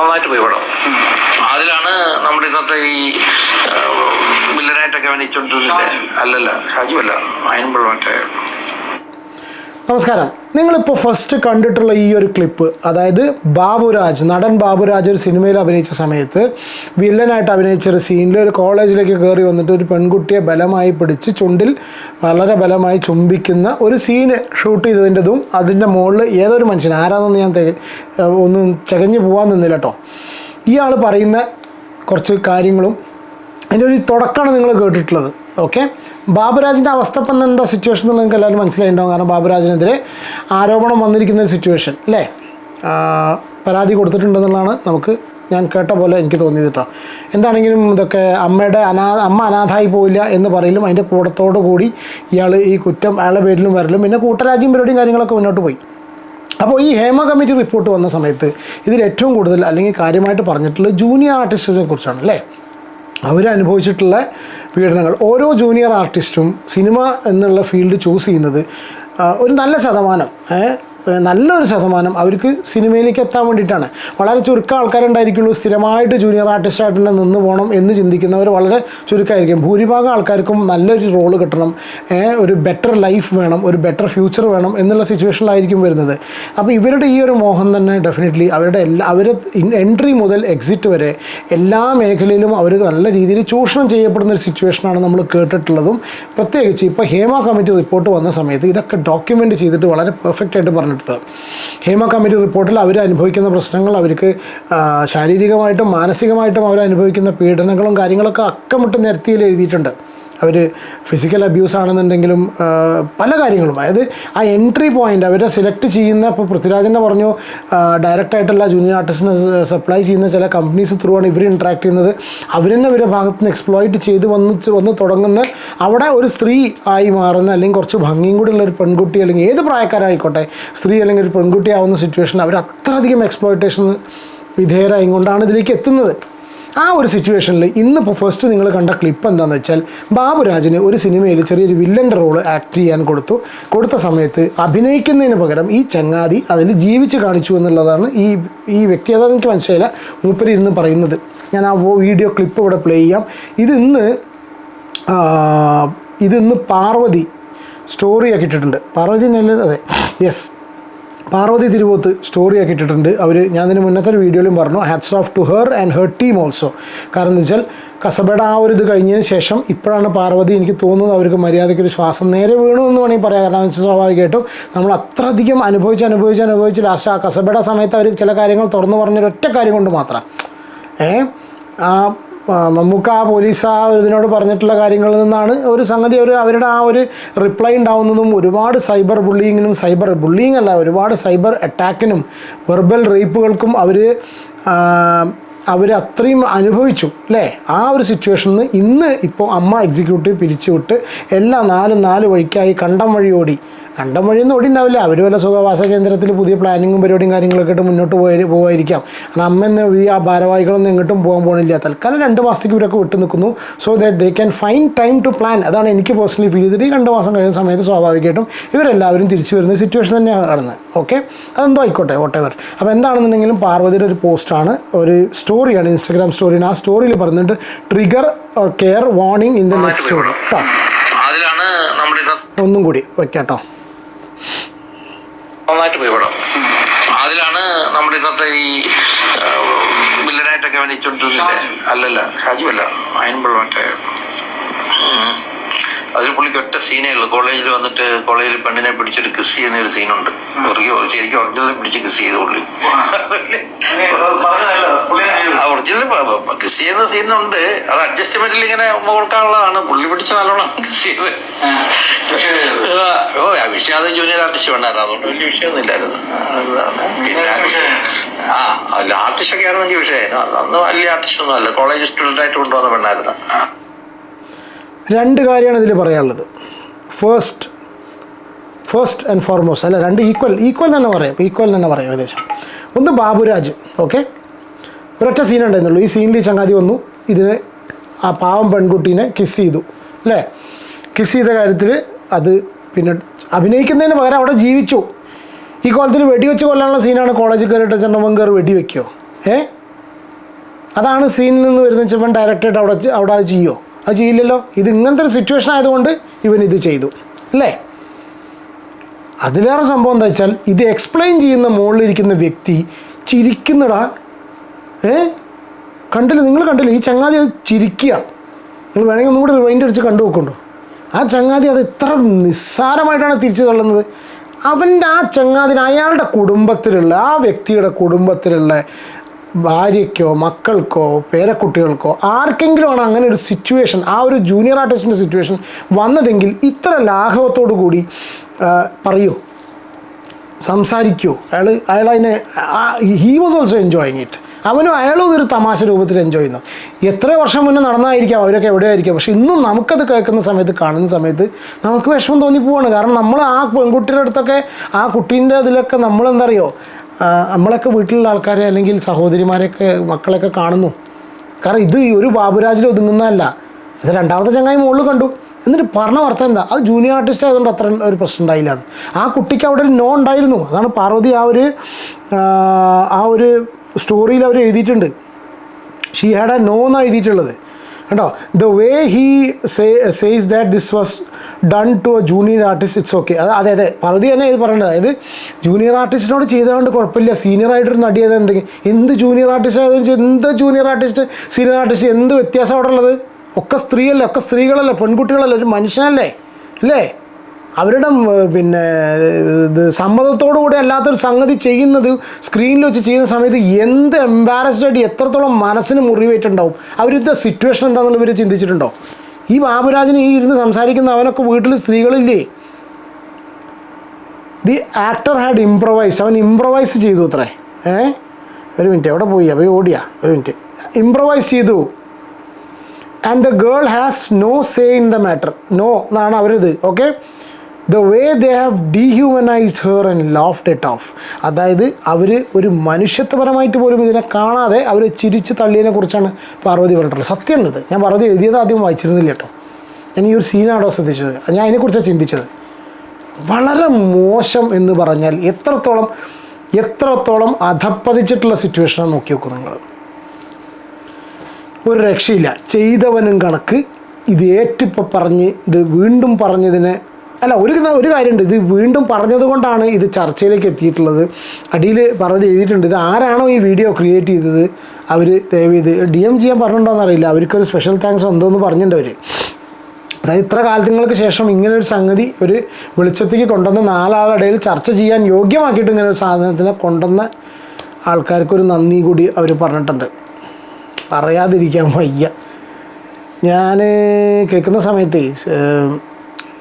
നന്നായിട്ട് പോയി പടം. അതിലാണ് നമ്മുടെ ഇന്നത്തെ ഈ വില്ലനായിട്ടൊക്കെ അഭിനയിച്ചോണ്ടിരുന്നില്ലേ? അല്ലല്ല ഷാജു അല്ല. അതിനുമ്പോൾ മറ്റേ നമസ്കാരം. നിങ്ങളിപ്പോൾ ഫസ്റ്റ് കണ്ടിട്ടുള്ള ഈ ഒരു ക്ലിപ്പ് അതായത് ബാബുരാജ് നടൻ ബാബുരാജ് ഒരു സിനിമയിൽ അഭിനയിച്ച സമയത്ത് വില്ലനായിട്ട് അഭിനയിച്ച ഒരു സീനിൽ ഒരു കോളേജിലേക്ക് കയറി വന്നിട്ട് ഒരു പെൺകുട്ടിയെ ബലമായി പിടിച്ച് ചുണ്ടിൽ വളരെ ബലമായി ചുംബിക്കുന്ന ഒരു സീന് ഷൂട്ട് ചെയ്തതിന്റെതും അതിന്റെ മുകളിൽ ഏതൊരു മനുഷ്യൻ ആരാണെന്ന് ഞാൻ ഒന്നും ചകഞ്ഞു പോകാൻ നിന്നില്ല കേട്ടോ ഇയാൾ പറയുന്ന കുറച്ച് കാര്യങ്ങളും അതിന്റെ ഒരു തുടക്കമാണ് നിങ്ങൾ കേട്ടിട്ടുള്ളത് ഓക്കെ? ബാബുരാജിന്റെ അവസ്ഥ ഇപ്പം എന്താ സിറ്റുവേഷൻ എന്നുള്ളത് നിങ്ങൾക്ക് എല്ലാവരും മനസ്സിലായിട്ടുണ്ടാവും. കാരണം ബാബുരാജിനെതിരെ ആരോപണം വന്നിരിക്കുന്ന ഒരു സിറ്റുവേഷൻ അല്ലേ? പരാതി കൊടുത്തിട്ടുണ്ടെന്നുള്ളതാണ് നമുക്ക് ഞാൻ കേട്ട പോലെ എനിക്ക് തോന്നിയത് കേട്ടോ. എന്താണെങ്കിലും ഇതൊക്കെ അമ്മയുടെ അനാ അമ്മ അനാഥായി പോയില്ല എന്ന് പറയലും അതിന്റെ കൂടത്തോടു കൂടി ഇയാൾ ഈ കുറ്റം അയാളുടെ പേരിലും വരലും പിന്നെ കൂട്ടരാജ്യം പരിപാടിയും കാര്യങ്ങളൊക്കെ മുന്നോട്ട് പോയി. അപ്പോൾ ഈ ഹേമ കമ്മിറ്റി റിപ്പോർട്ട് വന്ന സമയത്ത് ഇതിൽ ഏറ്റവും കൂടുതൽ അല്ലെങ്കിൽ കാര്യമായിട്ട് പറഞ്ഞിട്ടുള്ളത് ജൂനിയർ ആർട്ടിസ്റ്റിനെ കുറിച്ചാണ് അല്ലേ? അവരനുഭവിച്ചിട്ടുള്ള പീഡനങ്ങൾ. ഓരോ ജൂനിയർ ആർട്ടിസ്റ്റും സിനിമ എന്നുള്ള ഫീൽഡ് ചൂസ് ചെയ്യുന്നത് ഒരു നല്ല ശതമാനം നല്ലൊരു ശതമാനം അവർക്ക് സിനിമയിലേക്ക് എത്താൻ വേണ്ടിയിട്ടാണ്. വളരെ ചുരുക്കം ആൾക്കാരുണ്ടായിരിക്കുള്ളൂ. സ്ഥിരമായിട്ട് ജൂനിയർ ആർട്ടിസ്റ്റായിട്ട് തന്നെ നിന്ന് പോകണം എന്ന് ചിന്തിക്കുന്നവർ വളരെ ചുരുക്കമായിരിക്കും ഭൂരിഭാഗം ആൾക്കാർക്കും നല്ലൊരു റോൾ കിട്ടണം. ഒരു ബെറ്റർ ലൈഫ് വേണം ഒരു ബെറ്റർ ഫ്യൂച്ചർ വേണം എന്നുള്ള സിറ്റുവേഷനിലായിരിക്കും വരുന്നത്. അപ്പോൾ ഇവരുടെ ഈ ഒരു മോഹം തന്നെ ഡെഫിനറ്റ്ലി അവരുടെ എല്ലാ അവർ എൻട്രി മുതൽ എക്സിറ്റ് വരെ എല്ലാ മേഖലയിലും അവർ നല്ല രീതിയിൽ ചൂഷണം ചെയ്യപ്പെടുന്ന ഒരു സിറ്റുവേഷനാണ് നമ്മൾ കേട്ടിട്ടുള്ളതും. പ്രത്യേകിച്ച് ഇപ്പോൾ ഹേമ കമ്മിറ്റി റിപ്പോർട്ട് വന്ന സമയത്ത് ഇതൊക്കെ ഡോക്യുമെന്റ് ചെയ്തിട്ട് വളരെ പെർഫെക്റ്റ് ആയിട്ട് പറഞ്ഞിട്ടുണ്ട്. ഹേമ കമ്മിറ്റി റിപ്പോർട്ടിൽ അവർ അനുഭവിക്കുന്ന പ്രശ്നങ്ങൾ അവർക്ക് ശാരീരികമായിട്ടും മാനസികമായിട്ടും അവർ അനുഭവിക്കുന്ന പീഡനങ്ങളും കാര്യങ്ങളൊക്കെ അക്കമിട്ട് നിരത്തിയിൽ എഴുതിയിട്ടുണ്ട്. അവർ ഫിസിക്കൽ അബ്യൂസ് ആണെന്നുണ്ടെങ്കിലും പല കാര്യങ്ങളും. അതായത് ആ എൻട്രി പോയിന്റ് അവരെ സെലക്ട് ചെയ്യുന്ന ഇപ്പോൾ പൃഥ്വിരാജന്റെ പറഞ്ഞു ഡയറക്റ്റായിട്ടുള്ള ജൂനിയർ ആർട്ടിസ്റ്റിന് സപ്ലൈ ചെയ്യുന്ന ചില കമ്പനീസ് ത്രൂ ആണ് ഇവർ ഇൻട്രാക്ട് ചെയ്യുന്നത്. അവർ തന്നെ ഇവരുടെ ഭാഗത്ത് നിന്ന് എക്സ്പ്ലോയിറ്റ് ചെയ്ത് വന്ന് വന്ന് തുടങ്ങുന്ന അവിടെ ഒരു സ്ത്രീ ആയി മാറുന്ന അല്ലെങ്കിൽ കുറച്ച് ഭംഗിയും കൂടി ഉള്ള ഒരു പെൺകുട്ടി അല്ലെങ്കിൽ ഏത് പ്രായക്കാരായിക്കോട്ടെ സ്ത്രീ അല്ലെങ്കിൽ ഒരു പെൺകുട്ടി ആവുന്ന സിറ്റുവേഷൻ അവർ അത്രയധികം എക്സ്പ്ലോയിറ്റേഷൻ വിധേയരായും കൊണ്ടാണ് ഇതിലേക്ക് എത്തുന്നത്. ആ ഒരു സിറ്റുവേഷനിൽ ഇന്നിപ്പോൾ ഫസ്റ്റ് നിങ്ങൾ കണ്ട ക്ലിപ്പ് എന്താണെന്ന് വെച്ചാൽ ബാബുരാജിന് ഒരു സിനിമയിൽ ചെറിയൊരു വില്ലന്റെ റോൾ ആക്ട് ചെയ്യാൻ കൊടുത്തു. കൊടുത്ത സമയത്ത് അഭിനയിക്കുന്നതിന് പകരം ഈ ചങ്ങാതി അതിൽ ജീവിച്ച് കാണിച്ചു എന്നുള്ളതാണ് ഈ ഈ വ്യക്തി. അതാണ് എനിക്ക് മനസ്സിലായില്ല. മൂപ്പര് ഇരുന്ന് പറയുന്നത്. ഞാൻ ആ വീഡിയോ ക്ലിപ്പ് ഇവിടെ പ്ലേ ചെയ്യാം. ഇത് ഇന്ന് ഇതിന്ന് പാർവതി സ്റ്റോറി ഇട്ടിട്ടുണ്ട്. പാർവതി അല്ലേ അതെ. യെസ് പാർവതി തിരുവോത്ത് സ്റ്റോറി ആക്കി ഇട്ടിട്ടുണ്ട്. അവർ ഞാൻ ഇതിന് മുന്നത്തെ ഒരു വീഡിയോയിലും പറഞ്ഞു hats off to her and her team also കാരണം എന്ന് വെച്ചാൽ കസബയുടെ ആ ഒരു ഇത് കഴിഞ്ഞതിന് ശേഷം ഇപ്പോഴാണ് പാർവതി എനിക്ക് തോന്നുന്നത് അവർക്ക് മര്യാദയ്ക്ക് ഒരു ശ്വാസം നേരെ വീണു എന്ന് വേണമെങ്കിൽ പറയാം. കാരണം സ്വാഭാവികമായിട്ടും നമ്മൾ അത്രയധികം അനുഭവിച്ച് അനുഭവിച്ച് അനുഭവിച്ച് ലാസ്റ്റ് ആ കസബയുടെ സമയത്ത് അവർ ചില കാര്യങ്ങൾ തുറന്നു പറഞ്ഞൊരൊറ്റ കാര്യം കൊണ്ട് മാത്രം. ഏ? ആ ആ, പോലീസ് ആ ഒരു ഇതിനോട് പറഞ്ഞിട്ടുള്ള കാര്യങ്ങളിൽ നിന്നാണ് ഒരു സംഗതി അവർ അവരുടെ ആ ഒരു റിപ്ലൈ ഉണ്ടാവുന്നതും ഒരുപാട് സൈബർ ബുള്ളിങ്ങിനും സൈബർ ബുള്ളിങ് അല്ല ഒരുപാട് സൈബർ അറ്റാക്കിനും വെർബൽ റേപ്പുകൾക്കും അവർ അവർ അത്രയും അനുഭവിച്ചു അല്ലേ? ആ ഒരു സിറ്റുവേഷനിൽ നിന്ന് ഇന്ന് ഇപ്പോൾ അമ്മ എക്സിക്യൂട്ടീവ് പിരിച്ചുവിട്ട് എല്ലാ നാല് നാല് വഴിക്കായി കണ്ടം വഴി ഓടി. കണ്ടം വഴിയൊന്നും ഓടി ഉണ്ടാവില്ല. അവർ വല്ല സുഖവാസ കേന്ദ്രത്തിൽ പുതിയ പ്ലാനിങ്ങും പരിപാടിയും കാര്യങ്ങളൊക്കെ ആയിട്ട് മുന്നോട്ട് പോയി പോകുമായിരിക്കാം കാരണം അമ്മ എന്ന ഈ ആ ഭാരവാഹികളൊന്നും എങ്ങോട്ടും പോകാൻ പോകണില്ല തൽക്കാലം രണ്ട് മാസത്തേക്ക് ഇവരൊക്കെ വിട്ടു നിൽക്കുന്നു. So that they can fine time to plan അതാണ് എനിക്ക് പേഴ്സണലി ഫീൽ ചെയ്തിട്ട് ഈ രണ്ട് മാസം കഴിയുന്ന സമയത്ത് സ്വാഭാവികമായിട്ടും ഇവരെല്ലാവരും തിരിച്ചു വരുന്ന സിറ്റുവേഷൻ തന്നെയാണ് കാണുന്നത് ഓക്കെ അതെന്തോ ആയിക്കോട്ടെ വോട്ടെവർ അപ്പോൾ എന്താണെന്നുണ്ടെങ്കിലും പാർവതിയുടെ ഒരു പോസ്റ്റാണ് ഒരു സ്റ്റോറിയാണ് ഇൻസ്റ്റാഗ്രാം സ്റ്റോറിയാണ് ആ സ്റ്റോറിയിൽ പറഞ്ഞിട്ട് trigger or care warning in the next story കേട്ടോ ഒന്നും കൂടി വയ്ക്കാട്ടോ നന്നായിട്ട് പോയി പടം അതിലാണ് നമ്മുടെ ഇന്നത്തെ ഈ വില്ലനായിട്ടൊക്കെ അഭിനയിച്ചോണ്ടിരുന്നില്ലേ അല്ലല്ല ഷാജു അല്ല അതിനുമ്പോൾ മറ്റേ. അതിൽ പുള്ളിക്ക് ഒറ്റ സീനേ ഉള്ളൂ. കോളേജിൽ വന്നിട്ട് കോളേജിൽ പെണ്ണിനെ പിടിച്ചൊരു കിസ് ചെയ്യുന്ന ഒരു സീനുണ്ട്. ശരിക്കും ഒറിജിനൽ പിടിച്ച് കിസ് ചെയ്ത് പുള്ളി. ഒറിജിനൽ കിസ് ചെയ്യുന്ന സീനുണ്ട്. അത് അഡ്ജസ്റ്റ്മെന്റിൽ ഇങ്ങനെ കൊടുക്കാനുള്ളതാണ്. പുള്ളി പിടിച്ച നല്ലോണം കിസ് ചെയ്ത്. ഓ ആ വിഷയം അത് ജൂനിയർ ആർട്ടിസ്റ്റ് വേണ്ടായിരുന്നു അതുകൊണ്ട് വലിയ വിഷയമൊന്നും ഇല്ലായിരുന്നു. ആ അല്ല ആർട്ടിസ്റ്റ് ഒക്കെ ആയിരുന്നെങ്കിൽ വിഷയമായിരുന്നു. അന്ന് വലിയ ആർട്ടിസ്റ്റ് ഒന്നും അല്ല. കോളേജ് സ്റ്റുഡന്റ് ആയിട്ട് കൊണ്ടുവന്ന പെണ്ണായിരുന്നു. രണ്ട് കാര്യമാണ് ഇതിൽ പറയാനുള്ളത്. ഫസ്റ്റ് ഫസ്റ്റ് ആൻഡ് ഫോർമോസ്റ്റ് അല്ല രണ്ട് ഈക്വൽ ഈക്വൽ തന്നെ പറയാം. ഈക്വൽ തന്നെ പറയാം ഏകദേശം. ഒന്ന് ബാബുരാജ് ഓക്കെ ഒരൊറ്റ സീൻ ഉണ്ടായിരുന്നുള്ളൂ. ഈ സീനിൽ ചങ്ങാതി വന്നു. ഇതിന് ആ പാവം പെൺകുട്ടീനെ കിസ് ചെയ്തു. അല്ലേ? കിസ് ചെയ്ത കാര്യത്തിൽ അത് പിന്നെ അഭിനയിക്കുന്നതിന് പകരം അവിടെ ജീവിച്ചു. ഈ കോലത്തിൽ വെടിവെച്ച് കൊല്ലാനുള്ള സീനാണ് കോളേജിൽ കയറിയിട്ട് ചെന്നവൻ കയറി ഏ? അതാണ് സീനിൽ നിന്ന് വരുന്ന ചെമ്പൻ ഡയറക്റ്റായിട്ട് അവിടെ അവിടെ അത് ചെയ്യോ? അത് ചെയ്യില്ലല്ലോ. ഇത് ഇങ്ങനത്തെ ഒരു സിറ്റുവേഷൻ ആയതുകൊണ്ട് ഇവൻ ഇത് ചെയ്തു. അല്ലേ? അതിലേറെ സംഭവം എന്താ വെച്ചാൽ ഇത് എക്സ്പ്ലെയിൻ ചെയ്യുന്ന മുകളിലിരിക്കുന്ന വ്യക്തി ചിരിക്കുന്നടാ. ഏ? കണ്ടില്ല? നിങ്ങൾ കണ്ടില്ല? ഈ ചങ്ങാതി അത് ചിരിക്കുക. നിങ്ങൾ വേണമെങ്കിൽ ഒന്നും കൂടെ റിവൈൻഡ് അടിച്ച് കണ്ടു നോക്കുന്നുണ്ടോ? ആ ചങ്ങാതി അത് ഇത്ര നിസ്സാരമായിട്ടാണ് തിരിച്ചു തള്ളുന്നത്. അവന്റെ ആ ചങ്ങാതിന് അയാളുടെ കുടുംബത്തിലുള്ള ആ വ്യക്തിയുടെ കുടുംബത്തിലുള്ള ഭാര്യയ്ക്കോ മക്കൾക്കോ പേരക്കുട്ടികൾക്കോ ആർക്കെങ്കിലുമാണ് അങ്ങനെ ഒരു സിറ്റുവേഷൻ ആ ഒരു ജൂനിയർ ആർട്ടിസ്റ്റിന്റെ സിറ്റുവേഷൻ വന്നതെങ്കിൽ ഇത്ര ലാഘവത്തോടു കൂടി പറയോ സംസാരിക്കൂ. അയാൾ അയാൾ അതിനെ he was also enjoying it അവനും അയാളും ഇതൊരു തമാശ രൂപത്തിൽ എൻജോയ് ചെയ്യുന്നു. എത്ര വർഷം മുന്നേ നടന്നായിരിക്കാം അവരൊക്കെ എവിടെയായിരിക്കാം പക്ഷെ ഇന്നും നമുക്കത് കേൾക്കുന്ന സമയത്ത് കാണുന്ന സമയത്ത് നമുക്ക് വിഷമം തോന്നിപ്പോവാണ് കാരണം നമ്മൾ ആ പെൺകുട്ടിയുടെ അടുത്തൊക്കെ ആ കുട്ടീന്റെ ഇതിലൊക്കെ അറിയോ ആ, നമ്മളൊക്കെ വീട്ടിലുള്ള ആൾക്കാരെ അല്ലെങ്കിൽ സഹോദരിമാരെയൊക്കെ മക്കളെയൊക്കെ കാണുന്നു. കാരണം ഇത് ഒരു ബാബുരാജിൽ ഒതുങ്ങുന്നതല്ല. ഇത് രണ്ടാമത്തെ ചങ്ങായി മുകളിൽ കണ്ടു. എന്നിട്ട് പറഞ്ഞ വർത്തം എന്താ? അത് ജൂനിയർ ആർട്ടിസ്റ്റ് ആയതുകൊണ്ട് അത്ര ഒരു പ്രശ്നം ഉണ്ടായില്ല. ആ കുട്ടിക്ക് അവിടെ ഒരു നോ ഉണ്ടായിരുന്നു. അതാണ് പാർവതി ആ ഒരു ആ ഒരു സ്റ്റോറിയിൽ അവർ എഴുതിയിട്ടുണ്ട്. ഷീ ഹാഡ് എ നോ എന്നാണ് എഴുതിയിട്ടുള്ളത്. കണ്ടോ? The way he say says that this was done to a junior artist it's okay അത് അതെ അതെ. പകുതി തന്നെ ഇത് പറയേണ്ടത് അതായത് ജൂനിയർ ആർട്ടിസ്റ്റിനോട് ചെയ്തതുകൊണ്ട് കുഴപ്പമില്ല. സീനിയർ ആയിട്ടൊരു നടി ചെയ്ത് എന്തെങ്കിലും. എന്ത് ജൂനിയർ ആർട്ടിസ്റ്റ് ആയതെന്ന് എന്ത് ജൂനിയർ ആർട്ടിസ്റ്റ് സീനിയർ ആർട്ടിസ്റ്റ് എന്ത് വ്യത്യാസം അവിടെ ഉള്ളത്? ഒക്കെ സ്ത്രീയല്ലേ? ഒക്കെ സ്ത്രീകളല്ലേ? പെൺകുട്ടികളല്ലേ? ഒരു മനുഷ്യനല്ലേ? അല്ലേ? അവരുടെ പിന്നെ ഇത് സമ്മതത്തോടു കൂടി അല്ലാത്തൊരു സംഗതി ചെയ്യുന്നത് സ്ക്രീനിൽ വെച്ച് ചെയ്യുന്ന സമയത്ത് എന്ത് എംബാരസ്ഡ് ആയിട്ട് എത്രത്തോളം മനസ്സിന് മുറിവേറ്റുണ്ടാവും? അവരിത്തെ സിറ്റുവേഷൻ എന്താണെന്നുള്ള ഇവർ ചിന്തിച്ചിട്ടുണ്ടോ? ഈ ബാബുരാജിന് ഈ ഇരുന്ന് സംസാരിക്കുന്ന അവനൊക്കെ വീട്ടിൽ സ്ത്രീകളില്ലേ? ദി ആക്ടർ ഹാഡ് ഇംപ്രവൈസ് അവൻ ഇംപ്രവൈസ് ചെയ്തു അത്രേ. ഏ? ഒരു മിനിറ്റ് എവിടെ പോയി? അപ്പോൾ ഓടിയാ. ഒരു മിനിറ്റ് ഇംപ്രവൈസ് ചെയ്തു. And the girl has no say in the matter no എന്നാണ് അവരിത്. Okay the way they have dehumanised her and laughed it off അതായത് അവർ ഒരു മനുഷ്യത്വപരമായിട്ട് പോലും ഇതിനെ കാണാതെ അവർ ചിരിച്ച് തള്ളിയതിനെ കുറിച്ചാണ് പാർവതി പറഞ്ഞിട്ടുള്ളത്. സത്യമാണിത് ഞാൻ പാർവതി എഴുതിയത് ആദ്യം വായിച്ചിരുന്നില്ല കേട്ടോ. ഞാൻ ഈ ഒരു സീനാണോ ശ്രദ്ധിച്ചത്? ഞാൻ അതിനെക്കുറിച്ചാണ് ചിന്തിച്ചത്. വളരെ മോശം എന്ന് പറഞ്ഞാൽ എത്രത്തോളം എത്രത്തോളം അധപ്പതിച്ചിട്ടുള്ള സിറ്റുവേഷനാണ് നോക്കി നോക്കൂ നിങ്ങൾ. ഒരു രക്ഷയില്ല. ചെയ്തവനും കണക്ക് ഇത് ഏറ്റിപ്പോൾ പറഞ്ഞ് ഇത് വീണ്ടും പറഞ്ഞതിന് അല്ല ഒരു ഒരു കാര്യമുണ്ട്. ഇത് വീണ്ടും പറഞ്ഞതുകൊണ്ടാണ് ഇത് ചർച്ചയിലേക്ക് എത്തിയിട്ടുള്ളത്. അടിയിൽ പറഞ്ഞത് എഴുതിയിട്ടുണ്ട്. ഇത് ആരാണോ ഈ വീഡിയോ ക്രിയേറ്റ് ചെയ്തത്? അവർ ദയവ് ഇത് ഡി എം ചെയ്യാൻ പറഞ്ഞിട്ടുണ്ടോയെന്ന് അറിയില്ല. അവർക്കൊരു സ്പെഷ്യൽ താങ്ക്സ് എന്തോന്ന് പറഞ്ഞിട്ടുണ്ട് അവർ അതായത് ഇത്ര കാലങ്ങൾക്ക് ശേഷം ഇങ്ങനെ ഒരു സംഗതി ഒരു വെളിച്ചത്തേക്ക് കൊണ്ടുവന്ന നാലാളിടയിൽ ചർച്ച ചെയ്യാൻ യോഗ്യമാക്കിയിട്ട് ഇങ്ങനെ ഒരു സാധനത്തിനെ കൊണ്ടുവന്ന ആൾക്കാർക്കൊരു നന്ദി കൂടി അവർ പറഞ്ഞിട്ടുണ്ട്. പറയാതിരിക്കാൻ വയ്യ. ഞാൻ കേൾക്കുന്ന സമയത്തേ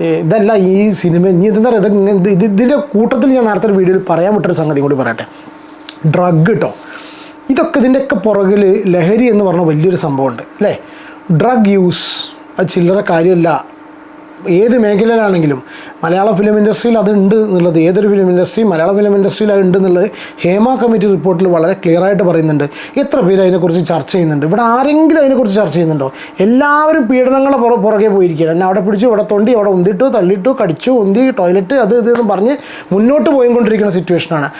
ഇതല്ല ഈ സിനിമ. ഇനി ഇതെന്താ പറയുക ഇത് ഇതിന്റെ കൂട്ടത്തിൽ ഞാൻ നേരത്തെ ഒരു വീഡിയോയിൽ പറയാൻ വിട്ടൊരു സംഗതി കൂടി പറയട്ടെ. ഡ്രഗ് കേട്ടോ ഇതൊക്കെ ഇതിന്റെയൊക്കെ പുറകിൽ ലഹരി എന്ന് പറഞ്ഞ വലിയൊരു സംഭവമുണ്ട് അല്ലേ? ഡ്രഗ് യൂസ് അത് ചില്ലറ കാര്യമല്ല. ഏത് മേഖലയിലാണെങ്കിലും മലയാള ഫിലിം ഇൻഡസ്ട്രിയിൽ അത് ഉണ്ട് എന്നുള്ളത് ഏതൊരു ഫിലിം ഇൻഡസ്ട്രി മലയാള ഫിലിം ഇൻഡസ്ട്രിയിൽ അത് ഉണ്ട് എന്നുള്ളത് ഹേമ കമ്മിറ്റി റിപ്പോർട്ടിൽ വളരെ ക്ലിയർ ആയിട്ട് പറയുന്നുണ്ട്. എത്ര പേര് അതിനെക്കുറിച്ച് ചർച്ച ചെയ്യുന്നുണ്ട്? ഇവിടെ ആരെങ്കിലും അതിനെക്കുറിച്ച് ചർച്ച ചെയ്യുന്നുണ്ടോ? എല്ലാവരും പീഡനങ്ങളെ പുറ പുറകെ പോയിരിക്കുകയാണ്. എന്നെ അവിടെ പിടിച്ചു ഇവിടെ തൊണ്ടി അവിടെ ഉന്തിട്ടു തള്ളിയിട്ടു കടിച്ചു ഉന്തി ടോയ്ലറ്റ് അത് ഇത് എന്ന് പറഞ്ഞ് മുന്നോട്ട് പോയിക്കൊണ്ടിരിക്കുന്ന സിറ്റുവേഷനാണ്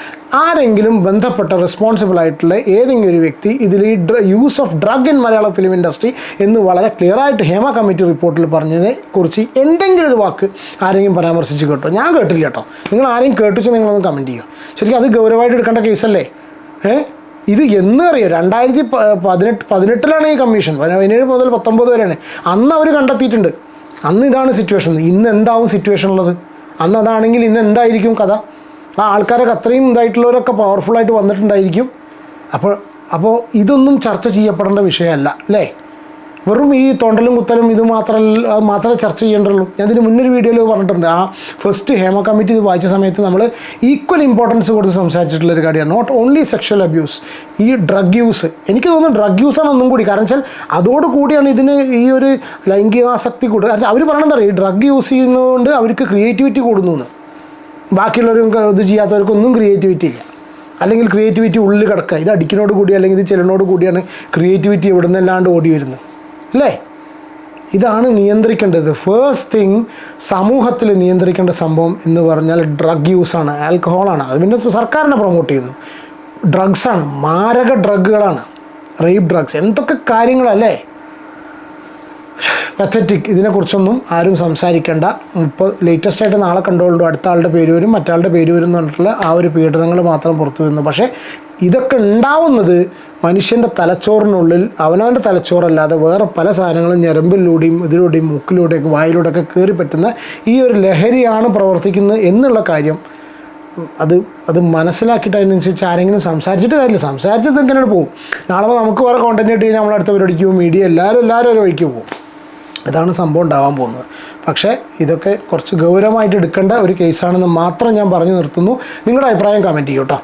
ആരെങ്കിലും ബന്ധപ്പെട്ട റെസ്പോൺസിബിൾ ആയിട്ടുള്ള ഏതെങ്കിലും ഒരു വ്യക്തി ഇതിൽ ഈ use of drug in Malayalam film industry എന്ന് വളരെ ക്ലിയറായിട്ട് ഹേമ കമ്മിറ്റി റിപ്പോർട്ടിൽ പറഞ്ഞതിനെ കുറിച്ച് എന്തെങ്കിലും ഒരു വാക്ക് ആരെങ്കിലും പരാമർശിച്ച് കേട്ടോ. ഞാൻ കേട്ടില്ല കേട്ടോ. നിങ്ങൾ ആരെയും കേട്ടിച്ച് നിങ്ങളൊന്ന് കമന്റ് ചെയ്യുക. ശരിക്കും അത് ഗൗരവമായിട്ട് എടുക്കേണ്ട കേസല്ലേ? ഏ? ഇത് എന്ന് അറിയോ? രണ്ടായിരത്തി പതിനെട്ട് പതിനെട്ടിലാണ് ഈ കമ്മീഷൻ പതിനേഴ് മുതൽ പത്തൊമ്പത് വരെയാണ്. അന്ന് അവർ കണ്ടെത്തിയിട്ടുണ്ട്. അന്ന് ഇതാണ് സിറ്റുവേഷൻ ഇന്ന് എന്താവും സിറ്റുവേഷൻ ഉള്ളത്? അന്ന് അതാണെങ്കിൽ ഇന്ന് എന്തായിരിക്കും കഥ? ആ ആൾക്കാരൊക്കെ അത്രയും ഇതായിട്ടുള്ളവരൊക്കെ പവർഫുള്ളായിട്ട് വന്നിട്ടുണ്ടായിരിക്കും. അപ്പോൾ അപ്പോൾ ഇതൊന്നും ചർച്ച ചെയ്യപ്പെടേണ്ട വിഷയമല്ല അല്ലേ? വെറും ഈ തൊണ്ടലും കുത്തലും ഇത് മാത്രം മാത്രമേ ചർച്ച ചെയ്യേണ്ടുള്ളൂ. ഞാൻ ഇതിന് മുന്നൊരു വീഡിയോയിൽ പറഞ്ഞിട്ടുണ്ട്. ആ ഫസ്റ്റ് ഹേമ കമ്മിറ്റി ഇത് വായിച്ച സമയത്ത് നമ്മൾ ഈക്വൽ ഇമ്പോർട്ടൻസ് കൊടുത്ത് സംസാരിച്ചിട്ടുള്ള ഒരു കാര്യമാണ്. നോട്ട് ഓൺലി സെക്ഷൽ അബ്യൂസ് ഈ ഡ്രഗ് യൂസ് എനിക്ക് തോന്നുന്നു ഡ്രഗ് യൂസാണ് ഒന്നും കൂടി. കാരണം വെച്ചാൽ അതോട് കൂടിയാണ് ഇതിന് ഈ ഒരു ലൈംഗികാസക്തി കൂടുക. കാരണം അവർ പറയണത് അറിയാം? ഡ്രഗ് യൂസ് ചെയ്യുന്നതുകൊണ്ട് അവർക്ക് ക്രിയേറ്റിവിറ്റി കൂടുന്നു എന്ന് ബാക്കിയുള്ളവർക്ക് ഇത് ചെയ്യാത്തവർക്കൊന്നും ക്രിയേറ്റിവിറ്റി ഇല്ല. അല്ലെങ്കിൽ ക്രിയേറ്റിവിറ്റി ഉള്ളിൽ കിടക്കുക. ഇത് അടിക്കുന്നോട് കൂടി അല്ലെങ്കിൽ ഇത് ചെല്ലിനോട് കൂടിയാണ് ക്രിയേറ്റിവിറ്റി എവിടെ നിന്നല്ലാണ്ട് ഓടി വരുന്നത്. അല്ലേ? ഇതാണ് നിയന്ത്രിക്കേണ്ടത്. ഫേസ്റ്റ് തിങ് സമൂഹത്തിൽ നിയന്ത്രിക്കേണ്ട സംഭവം എന്ന് പറഞ്ഞാൽ ഡ്രഗ് യൂസാണ് ആൽക്കഹോളാണ് അത് പിന്നെ സർക്കാരിനെ പ്രൊമോട്ട് ചെയ്യുന്നു. ഡ്രഗ്സാണ് മാരക ഡ്രഗുകളാണ് റേപ്പ് ഡ്രഗ്സ് എന്തൊക്കെ കാര്യങ്ങളല്ലേ? പത്തറ്റിക് ഇതിനെക്കുറിച്ചൊന്നും ആരും സംസാരിക്കേണ്ട. ഇപ്പോൾ ലേറ്റസ്റ്റ് ആയിട്ട് നാളെ കണ്ടുകൊണ്ടു അടുത്ത ആളുടെ പേര് വരും മറ്റാളുടെ പേര് വരും എന്ന് പറഞ്ഞിട്ടുള്ള ആ ഒരു പീഡനങ്ങൾ മാത്രം പുറത്തു വരുന്നു. പക്ഷേ ഇതൊക്കെ ഉണ്ടാവുന്നത് മനുഷ്യന്റെ തലച്ചോറിനുള്ളിൽ അവനവന്റെ തലച്ചോറല്ലാതെ വേറെ പല സാധനങ്ങളും ഞരമ്പിലൂടെയും ഇതിലൂടെയും മുക്കിലൂടെയൊക്കെ വായിലൂടെയൊക്കെ കയറി പറ്റുന്ന ഈ ഒരു ലഹരിയാണ് പ്രവർത്തിക്കുന്നത് എന്നുള്ള കാര്യം. അത് അത് മനസ്സിലാക്കിയിട്ട് അതിനനുസരിച്ച് ആരെങ്കിലും സംസാരിച്ചിട്ട് കാര്യമില്ല. സംസാരിച്ചത് എങ്ങനെയാണ് പോകും. നാളെ നമുക്ക് വേറെ കോണ്ടന്റ് കിട്ടി കഴിഞ്ഞാൽ നമ്മൾ അടുത്ത പരിപാടിക്ക് മീഡിയ എല്ലാവരും എല്ലാവരും ഒരു വഴിക്ക് പോകും. ഇതാണ് സംഭവം ഉണ്ടാവാൻ പോകുന്നത്. പക്ഷേ ഇതൊക്കെ കുറച്ച് ഗൗരവമായിട്ട് എടുക്കേണ്ട ഒരു കേസാണെന്ന് മാത്രം ഞാൻ പറഞ്ഞു നിർത്തുന്നു. നിങ്ങളുടെ അഭിപ്രായം കമന്റ് ചെയ്യൂ കേട്ടോ